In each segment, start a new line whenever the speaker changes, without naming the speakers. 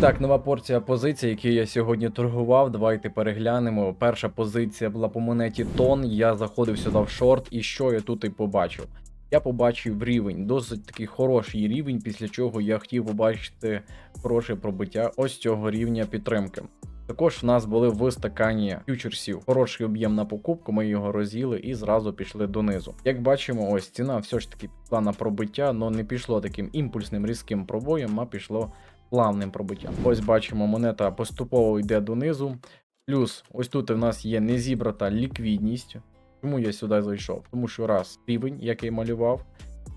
Так, нова порція позицій, які я сьогодні торгував. Давайте переглянемо. Перша позиція була по монеті тон. Я заходив сюди в шорт, і що я тут і побачив? Я побачив рівень, досить такий хороший рівень, після чого я хотів побачити хороше пробиття ось цього рівня підтримки. Також в нас були в стакані фьючерсів хороший об'єм на покупку. Ми його роз'їли і зразу пішли донизу. Як бачимо, ось ціна все ж таки пішла на пробиття, але не пішло таким імпульсним різким пробоєм, а пішло плавним пробиттям. Ось бачимо, монета поступово йде донизу. Плюс ось тут в нас є незібрата ліквідність. Чому я сюди зайшов? Тому що раз рівень, який малював,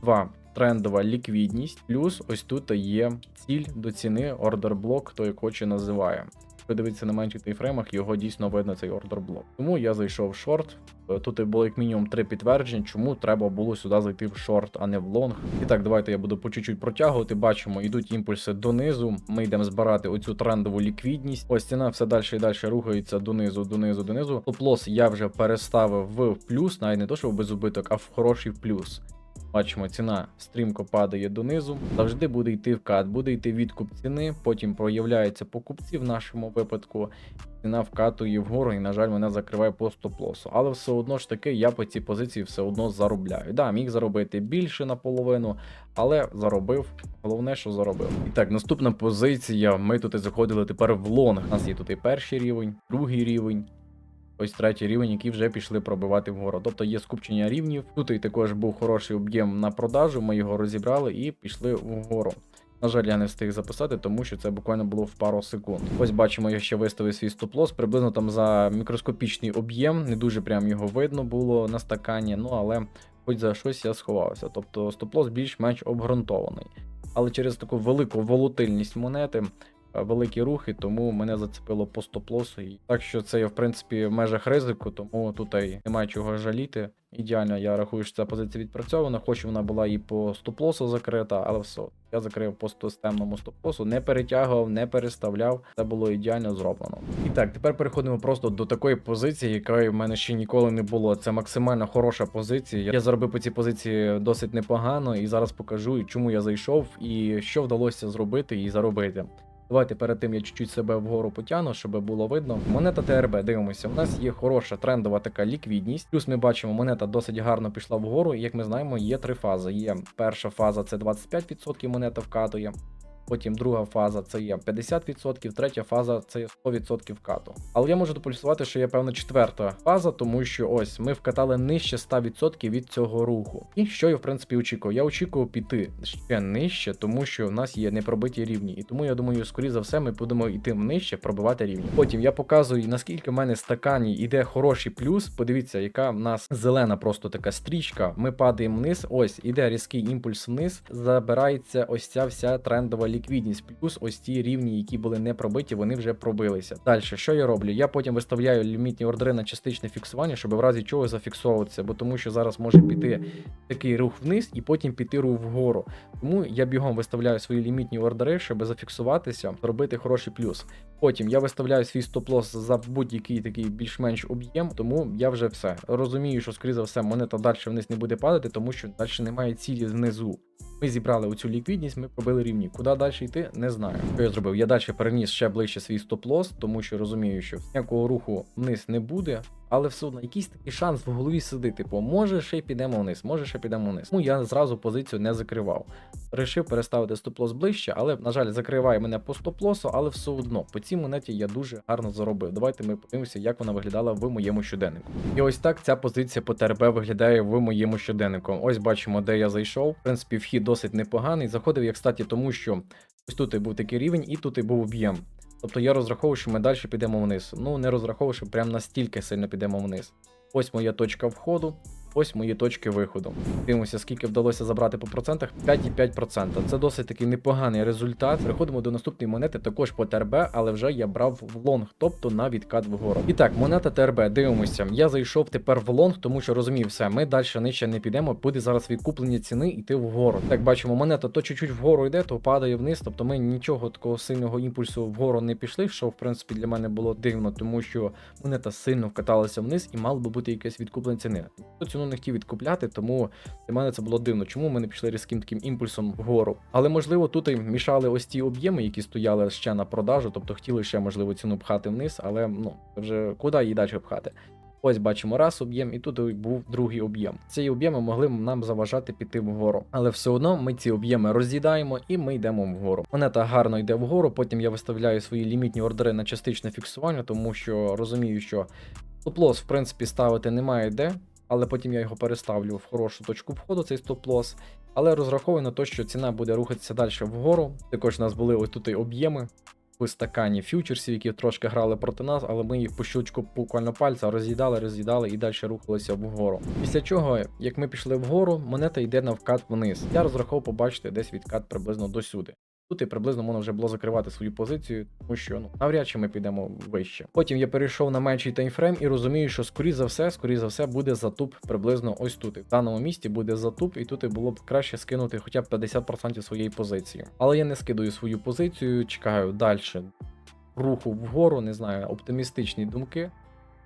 два трендова ліквідність, плюс ось тут є ціль до ціни, ордер блок, хто як хоче називає. Якщо дивитися на менших тайфреймах, його дійсно видно цей ордер блок. Тому я зайшов в шорт. Е, Тут і було як мінімум три підтвердження, чому треба було сюди зайти в шорт, а не в лонг. І так, давайте я буду по чуть-чуть протягувати. Бачимо, йдуть імпульси донизу. Ми йдемо збирати оцю трендову ліквідність. Ось ціна все далі і далі рухається донизу, донизу, донизу. Топ-лос я вже переставив в плюс, навіть не то, що в безубиток, а в хороший плюс. Бачимо, ціна стрімко падає донизу. Завжди буде йти вкат, буде йти відкуп ціни, потім проявляються покупці в нашому випадку. Ціна вкатує вгору, і, на жаль, мене закриває по стоп-лосу. Але все одно ж таки я по цій позиції все одно заробляю. Да, міг заробити більше наполовину, але заробив. Головне, що заробив. І так, наступна позиція. Ми тут заходили тепер в лонг. У нас є тут і перший рівень, другий рівень. Ось третій рівень, які вже пішли пробивати вгору. Тобто є скупчення рівнів. Тут і також був хороший об'єм на продажу. Ми його розібрали і пішли вгору. На жаль, я не встиг записати, тому що це буквально було в пару секунд. Ось бачимо, я ще виставив свій стоп-лос, приблизно там за мікроскопічний об'єм, не дуже прям його видно було на стакані, ну але хоч за щось я сховався. Тобто стоп-лос більш-менш обґрунтований. Але через таку велику волатильність монети, великі рухи, тому мене зацепило по стоп-лосу. Так що це є в принципі в межах ризику, тому тут і немає чого жаліти. Ідеально, я рахую, що ця позиція відпрацьована, хоч вона була і по стоп-лосу закрита, але все. Я закрив по системному стоп-лосу, не перетягував, не переставляв. Це було ідеально зроблено. І так, тепер переходимо просто до такої позиції, якої в мене ще ніколи не було. Це максимально хороша позиція. Я заробив по цій позиції досить непогано, і зараз покажу, чому я зайшов і що вдалося зробити і заробити. Давайте перед тим я чуть-чуть себе вгору потягну, щоб було видно. Монета ТРБ, дивимося. У нас є хороша трендова така ліквідність. Плюс ми бачимо, монета досить гарно пішла вгору. Як ми знаємо, є три фази. Є перша фаза це 25% монета вкатує. Потім друга фаза це є 50%, третя фаза це є 100% вкату. Але я можу дополюсувати, що є певна четверта фаза, тому що ось ми вкатали нижче 100% від цього руху. І що я в принципі очікував? Я очікував піти ще нижче, тому що в нас є непробиті рівні. І тому я думаю, скоріше за все, ми будемо йти нижче, пробивати рівні. Потім я показую, наскільки в мене стакані йде хороший плюс. Подивіться, яка в нас зелена просто така стрічка. Ми падаємо вниз. Ось іде різкий імпульс вниз, забирається ось ця вся трендова ліквідність. Плюс ось ті рівні, які були не пробиті, вони вже пробилися. Далі, що я роблю? Я потім виставляю лімітні ордери на частичне фіксування, щоб в разі чого зафіксовуватися, бо тому що зараз може піти такий рух вниз і потім піти рух вгору. Тому я бігом виставляю свої лімітні ордери, щоб зафіксуватися, зробити хороший плюс. Потім я виставляю свій стоп-лос за будь-який такий більш-менш об'єм, тому я вже все розумію, що скоріше за все монета далі вниз не буде падати, тому що далі немає цілі внизу. Ми зібрали оцю ліквідність, ми пробили рівні. Куди далі йти, не знаю. Що я зробив? Я далі переніс ще ближче свій стоп-лос, тому що розумію, що ніякого руху вниз не буде. Але все одно якийсь такий шанс в голові сидить, типу, може ще й підемо вниз, може ще підемо вниз. Тому я зразу позицію не закривав. Рішив переставити стоп-лос ближче, але, на жаль, закриває мене по стоп-лосу, але все одно по цій монеті я дуже гарно заробив. Давайте ми подивимося, як вона виглядала в моєму щоденнику. І ось так ця позиція по ТРБ виглядає в моєму щоденнику. Ось бачимо, де я зайшов. В принципі, вхід досить непоганий. Заходив я, кстати, тому що ось тут і був такий рівень, і тут і був об'єм. Тобто я розраховую, що ми далі підемо вниз. Ну, не розраховую, що прям настільки сильно підемо вниз. Ось моя точка входу, ось мої точки виходу. Дивимося, скільки вдалося забрати по процентах. 5,5%. Це досить такий непоганий результат. Переходимо до наступної монети, також по ТРБ, але вже я брав в лонг, тобто на відкат вгору. І так, монета ТРБ, дивимося. Я зайшов тепер в лонг, тому що розумію, все, ми далі нижче не підемо. Буде зараз відкуплення ціни йти вгору. Так бачимо, монета то чуть-чуть вгору йде, то падає вниз. Тобто ми нічого такого сильного імпульсу вгору не пішли, що в принципі для мене було дивно, тому що монета сильно вкаталася вниз і мало би бути якесь відкуплення ціни. Ціну не хотів відкупляти, тому для мене це було дивно. Чому ми не пішли різким таким імпульсом вгору? Але можливо тут і мішали ось ті об'єми, які стояли ще на продажу, тобто хотіли ще можливо ціну пхати вниз, але ну вже куди її далі пхати? Ось бачимо раз об'єм, і тут був другий об'єм. Ці об'єми могли нам заважати піти вгору. Але все одно ми ці об'єми роз'їдаємо і ми йдемо вгору. Монета гарно йде вгору. Потім я виставляю свої лімітні ордери на частичне фіксування, тому що розумію, що стоп-лос, в принципі, ставити немає де. Але потім я його переставлю в хорошу точку входу, цей стоп-лос. Але розраховую на те, що ціна буде рухатися далі вгору. Також у нас були ось тут і об'єми в стакані фьючерсів, які трошки грали проти нас, але ми їх по щелчку буквально пальця роз'їдали, роз'їдали і далі рухалися вгору. Після чого, як ми пішли вгору, монета йде на вкат вниз. Я розраховував побачити десь відкат приблизно до сюди. Тут і приблизно можна вже було закривати свою позицію, тому що ну навряд чи ми підемо вище. Потім я перейшов на менший таймфрейм і розумію, що скоріше за все, скоріше за все, буде затуп приблизно ось тут. В даному місці буде затуп, і тут і було б краще скинути хоча б 50% своєї позиції. Але я не скидаю свою позицію, чекаю далі руху вгору, не знаю, оптимістичні думки.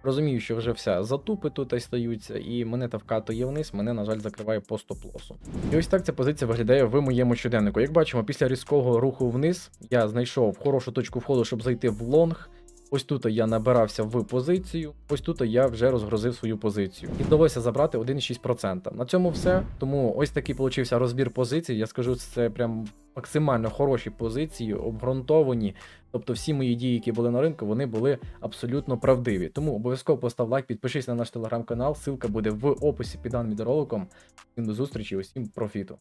Розумію, що вже все, затупи тут стаються, і монета вкатує вниз, мене, на жаль, закриває по стоп-лосу. І ось так ця позиція виглядає в моєму щоденнику. Як бачимо, після різкого руху вниз я знайшов хорошу точку входу, щоб зайти в лонг. Ось тут я набирався в позицію, ось тут я вже розгрузив свою позицію. І вдалося забрати 1,6%. На цьому все. Тому ось такий получився розбір позицій. Я скажу, це прям максимально хороші позиції, обґрунтовані. Тобто всі мої дії, які були на ринку, вони були абсолютно правдиві. Тому обов'язково постав лайк, підпишись на наш телеграм-канал. Ссылка буде в описі під даним відеороликом. Всім до зустрічі, усім профіту.